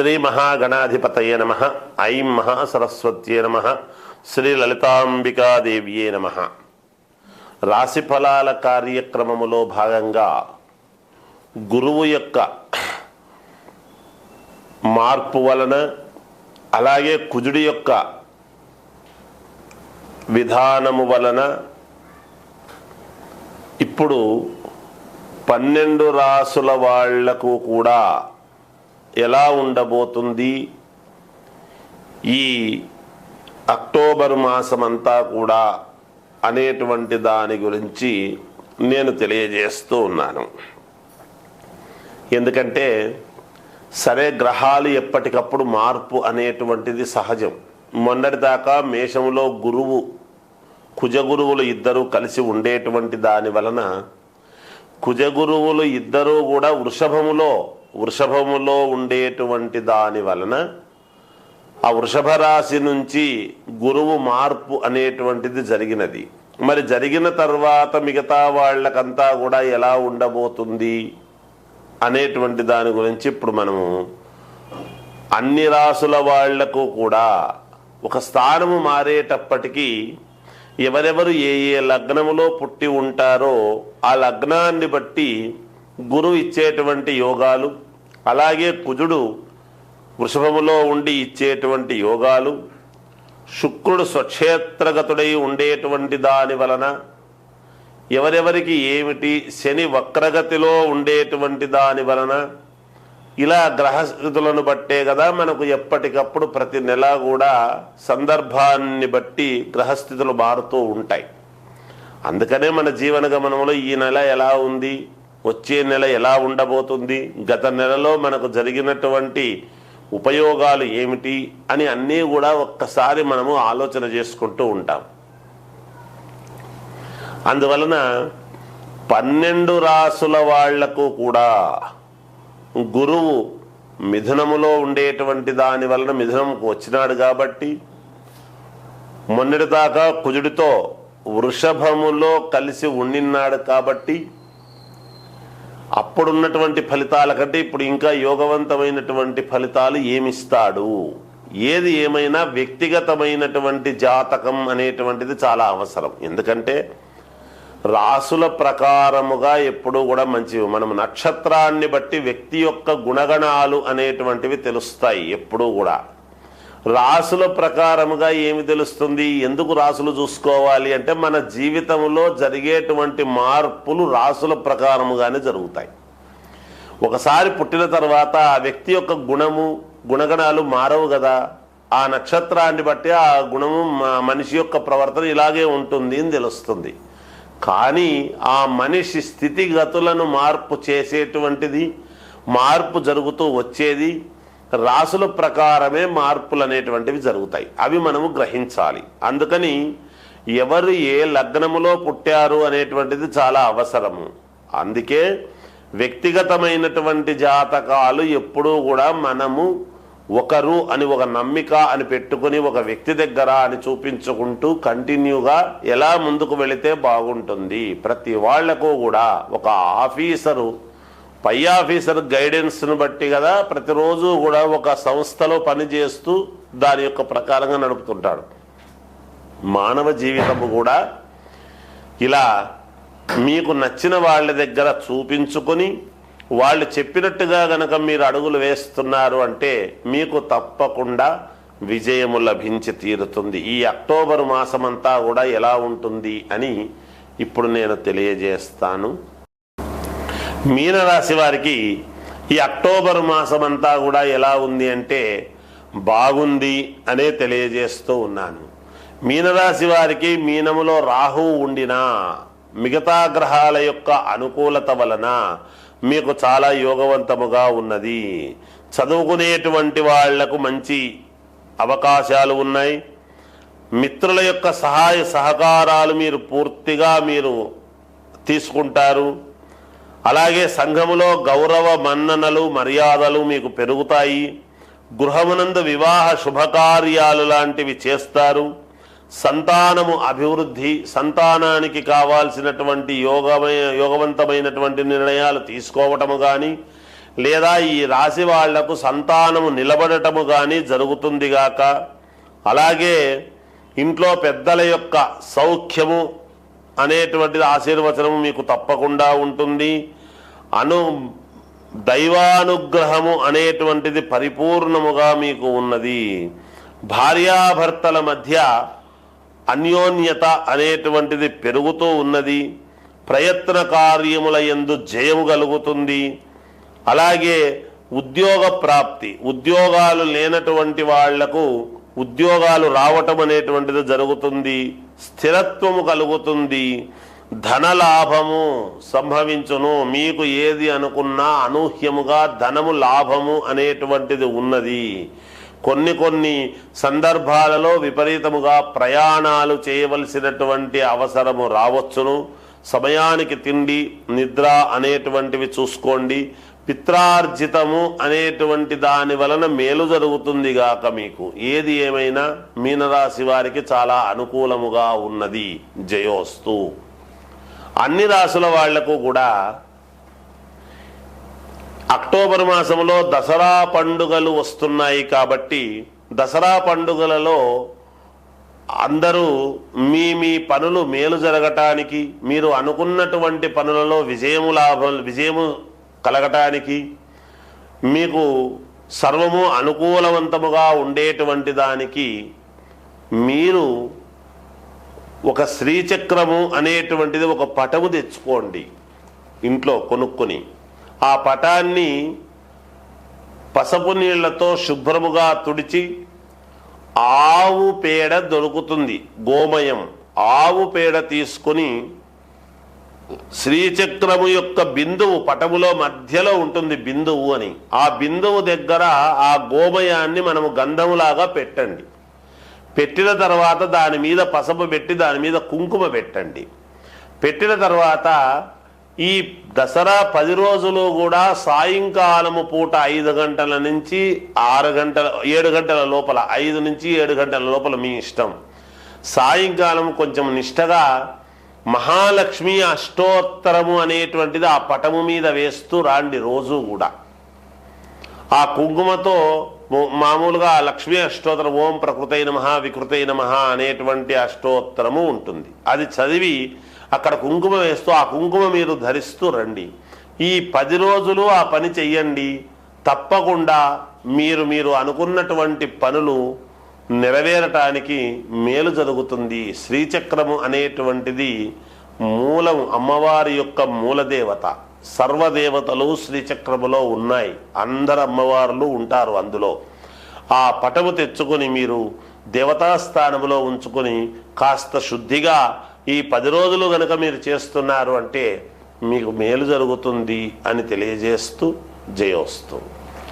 శ్రీ మహాగణాధిపతయ నమ. ఐం మహాసరస్వత్యే నమ. శ్రీ లలితాంబికాదేవ్యే నమ. రాశి ఫలాల కార్యక్రమములో భాగంగా గురువు యొక్క మార్పు వలన అలాగే కుజుడి యొక్క విధానము వలన ఇప్పుడు పన్నెండు రాసుల వాళ్ళకు కూడా ఎలా ఉండబోతుంది? ఈ అక్టోబర్ మాసమంతా కూడా అనేటువంటి దాని గురించి నేను తెలియజేస్తూ ఉన్నాను. ఎందుకంటే సరే గ్రహాలు ఎప్పటికప్పుడు మార్పు అనేటువంటిది సహజం. మొన్నటిదాకా మేషంలో గురువు కుజగురువులు ఇద్దరు కలిసి ఉండేటువంటి దాని వలన కుజగురువులు ఇద్దరూ కూడా వృషభములో వృషభములో ఉండేటువంటి దాని వలన ఆ వృషభ రాశి నుంచి గురువు మార్పు అనేటువంటిది జరిగినది. మరి జరిగిన తర్వాత మిగతా వాళ్ళకంతా కూడా ఎలా ఉండబోతుంది అనేటువంటి దాని గురించి ఇప్పుడు మనము అన్ని రాసుల వాళ్ళకు కూడా ఒక స్థానము మారేటప్పటికీ ఎవరెవరు ఏ ఏ లగ్నములో పుట్టి ఉంటారో ఆ లగ్నాన్ని బట్టి గురువు ఇచ్చేటువంటి యోగాలు అలాగే కుజుడు వృషభములో ఉండి ఇచ్చేటువంటి యోగాలు శుక్రుడు స్వక్షేత్రగతుడై ఉండేటువంటి దాని వలన ఎవరెవరికి ఏమిటి శని వక్రగతిలో ఉండేటువంటి దాని వలన ఇలా గ్రహస్థితులను బట్టే కదా మనకు ఎప్పటికప్పుడు ప్రతి నెల కూడా సందర్భాన్ని బట్టి గ్రహస్థితులు మారుతూ ఉంటాయి. అందుకనే మన జీవన గమనంలో ఈ నెల ఎలా ఉంది? వచ్చే నెల ఎలా ఉండబోతుంది? గత నెలలో మనకు జరిగినటువంటి ఉపయోగాలు ఏమిటి? అని అన్నీ కూడా ఒక్కసారి మనము ఆలోచన చేసుకుంటూ ఉంటాం. అందువలన పన్నెండు రాసుల వాళ్ళకు కూడా గురువు మిథునములో ఉండేటువంటి దాని వలన మిథునంకు వచ్చినాడు కాబట్టి మొన్నటిదాకా కుజుడితో వృషభములో కలిసి ఉండినాడు కాబట్టి అప్పుడున్నటువంటి ఫలితాల కంటే ఇప్పుడు ఇంకా యోగవంతమైనటువంటి ఫలితాలు ఏమిస్తాడు? ఏది ఏమైనా వ్యక్తిగతమైనటువంటి జాతకం అనేటువంటిది చాలా అవసరం. ఎందుకంటే రాసుల ప్రకారముగా ఎప్పుడూ కూడా మంచివి. మనం నక్షత్రాన్ని బట్టి వ్యక్తి యొక్క గుణగణాలు అనేటువంటివి తెలుస్తాయి ఎప్పుడూ కూడా. రాసుల ప్రకారముగా ఏమి తెలుస్తుంది? ఎందుకు రాసులు చూసుకోవాలి? అంటే మన జీవితంలో జరిగేటువంటి మార్పులు రాసుల ప్రకారముగానే జరుగుతాయి. ఒకసారి పుట్టిన తర్వాత ఆ వ్యక్తి యొక్క గుణము గుణగణాలు మారవు కదా. ఆ నక్షత్రాన్ని బట్టి ఆ గుణము మ- మనిషి యొక్క ప్రవర్తన ఇలాగే ఉంటుంది అని తెలుస్తుంది. కానీ ఆ మనిషి స్థితిగతులను మార్పు చేసేటువంటిది మార్పు జరుగుతూ వచ్చేది రాసుల ప్రకారమే మార్పులు అనేటువంటివి జరుగుతాయి. అవి మనము గ్రహించాలి. అందుకని ఎవరు ఏ లగ్నములో పుట్టారు అనేటువంటిది చాలా అవసరము. అందుకే వ్యక్తిగతమైనటువంటి జాతకాలు ఎప్పుడూ కూడా మనము ఒకరు అని ఒక నమ్మిక అని పెట్టుకుని ఒక వ్యక్తి దగ్గర అని చూపించుకుంటూ కంటిన్యూగా ఎలా ముందుకు వెళితే బాగుంటుంది. ప్రతి వాళ్ళకు కూడా ఒక ఆఫీసరు పై ఆఫీసర్ గైడెన్స్ను బట్టి కదా ప్రతిరోజు కూడా ఒక సంస్థలో పనిచేస్తూ దాని యొక్క ప్రకారంగా నడుపుతుంటాడు. మానవ జీవితము కూడా ఇలా మీకు నచ్చిన వాళ్ళ దగ్గర చూపించుకొని వాళ్ళు చెప్పినట్టుగా గనక మీరు అడుగులు వేస్తున్నారు అంటే మీకు తప్పకుండా విజయము లభించి తీరుతుంది. ఈ అక్టోబర్ మాసమంతా కూడా ఎలా ఉంటుంది అని ఇప్పుడు నేను తెలియజేస్తాను. మీనరాశి వారికి ఈ అక్టోబర్ అంతా కూడా ఎలా ఉంది అంటే బాగుంది అనే తెలియజేస్తూ ఉన్నాను. మీనరాశి వారికి మీనములో రాహువు ఉండినా మిగతా గ్రహాల యొక్క అనుకూలత వలన మీకు చాలా యోగవంతముగా ఉన్నది. చదువుకునేటువంటి వాళ్ళకు మంచి అవకాశాలు ఉన్నాయి. మిత్రుల యొక్క సహాయ సహకారాలు మీరు పూర్తిగా మీరు తీసుకుంటారు. అలాగే సంఘములో గౌరవ మన్ననలు మర్యాదలు మీకు పెరుగుతాయి. గృహమునందు వివాహ శుభకార్యాలు లాంటివి చేస్తారు. సంతానము అభివృద్ధి సంతానానికి కావాల్సినటువంటి యోగమయ యోగవంతమైనటువంటి నిర్ణయాలు తీసుకోవటము కానీ లేదా ఈ రాశి వాళ్ళకు సంతానము నిలబడటము కానీ జరుగుతుందిగాక అలాగే ఇంట్లో పెద్దల యొక్క సౌఖ్యము అనేటువంటిది ఆశీర్వచనము మీకు తప్పకుండా ఉంటుంది. అను దైవానుగ్రహము అనేటువంటిది పరిపూర్ణముగా మీకు ఉన్నది. భార్యాభర్తల మధ్య అన్యోన్యత అనేటువంటిది పెరుగుతూ ఉన్నది. ప్రయత్న కార్యముల ఎందు జయము కలుగుతుంది. అలాగే ఉద్యోగ ప్రాప్తి ఉద్యోగాలు లేనటువంటి వాళ్ళకు ఉద్యోగాలు రావటం అనేటువంటిది జరుగుతుంది. స్థిరత్వము కలుగుతుంది. ధనలాభము సంభవించును. మీకు ఏది అనుకున్నా అనూహ్యముగా ధనము లాభము అనేటువంటిది ఉన్నది. కొన్ని కొన్ని సందర్భాలలో విపరీతముగా ప్రయాణాలు చేయవలసినటువంటి అవసరము రావచ్చును. సమయానికి తిండి నిద్ర అనేటువంటివి చూసుకోండి. పిత్రార్జితము అనేటువంటి దాని వలన మేలు జరుగుతుంది గాక మీకు. ఏది ఏమైనా మీనరాశి వారికి చాలా అనుకూలముగా ఉన్నది. జయోస్తు. అన్ని రాసుల వాళ్ళకు కూడా అక్టోబర్ మాసంలో దసరా పండుగలు వస్తున్నాయి కాబట్టి దసరా పండుగలలో అందరూ మీ మీ పనులు మేలు జరగటానికి మీరు అనుకున్నటువంటి పనులలో విజయము లాభం విజయము కలగటానికి మీకు సర్వము అనుకూలవంతముగా ఉండేటువంటి దానికి మీరు ఒక శ్రీచక్రము అనేటువంటిది ఒక పటము తెచ్చుకోండి ఇంట్లో కొనుక్కొని. ఆ పటాన్ని పసపు నీళ్ళతో శుభ్రముగా తుడిచి ఆవు పేడ దొరుకుతుంది. గోమయం ఆవు పేడ తీసుకొని శ్రీచక్రము యొక్క బిందువు పటములో మధ్యలో ఉంటుంది బిందువు అని. ఆ బిందువు దగ్గర ఆ గోమయాన్ని మనము గంధములాగా పెట్టండి. పెట్టిన తర్వాత దాని మీద పసపు పెట్టి దాని మీద కుంకుమ పెట్టండి. పెట్టిన తర్వాత ఈ దసరా పది రోజులు కూడా సాయంకాలము పూట ఐదు గంటల నుంచి ఆరు గంటల ఏడు గంటల లోపల ఐదు నుంచి ఏడు గంటల లోపల మీ ఇష్టం. సాయంకాలం కొంచెం నిష్టగా మహాలక్ష్మి అష్టోత్తరము అనేటువంటిది ఆ పటము మీద వేస్తూ రాండి రోజు కూడా. ఆ కుంకుమతో మామూలుగా లక్ష్మీ అష్టోత్తరం ఓం ప్రకృతై నమ వికృతై నమ అనేటువంటి అష్టోత్తరము ఉంటుంది. అది చదివి అక్కడ కుంకుమ వేస్తూ ఆ కుంకుమ మీరు ధరిస్తూ రండి. ఈ పది రోజులు ఆ పని చెయ్యండి. తప్పకుండా మీరు మీరు అనుకున్నటువంటి పనులు నెరవేరటానికి మేలు జరుగుతుంది. శ్రీచక్రము అనేటువంటిది మూలం అమ్మవారి యొక్క మూలదేవత. సర్వదేవతలు శ్రీచక్రములో ఉన్నాయి. అందరు అమ్మవార్లు ఉంటారు అందులో. ఆ పటము తెచ్చుకొని మీరు దేవతాస్థానములో ఉంచుకొని కాస్త శుద్ధిగా ఈ పది రోజులు గనక మీరు చేస్తున్నారు అంటే మీకు మేలు జరుగుతుంది అని తెలియజేస్తూ జయోస్తు.